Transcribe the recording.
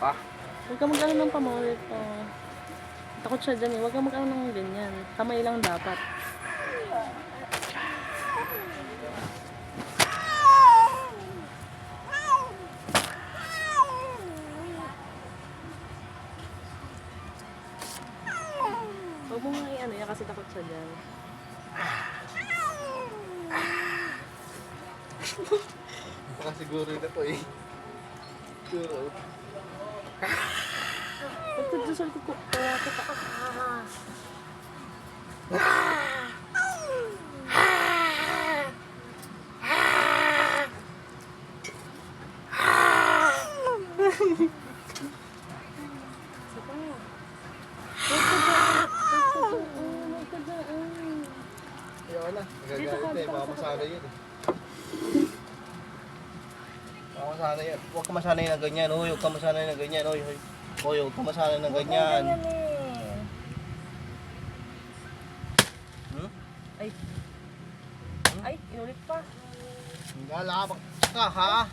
Pa? Huwag ka mag-ano ng pamulit. Oh. Takot siya dyan eh. Huwag ka mag-ano ng ganyan. Kamay lang dapat. Huwag mo nga i-ano yan kasi takot siya dyan. Baka siguro na to eh. Huwag ka dyan sa ko. Kaya kita ka. Ayaw na. Nagagalit eh. Baka sa masanay yan eh. Masanay. Huwag ka masanay na ganyan. Hoy, huwag ka masanay na ganyan. Hoy, hoy. Hoy, huwag ka masanay na ganyan. Ganyan eh. Hmm? Ay. Ay, inulit pa. Lalabak ka ha?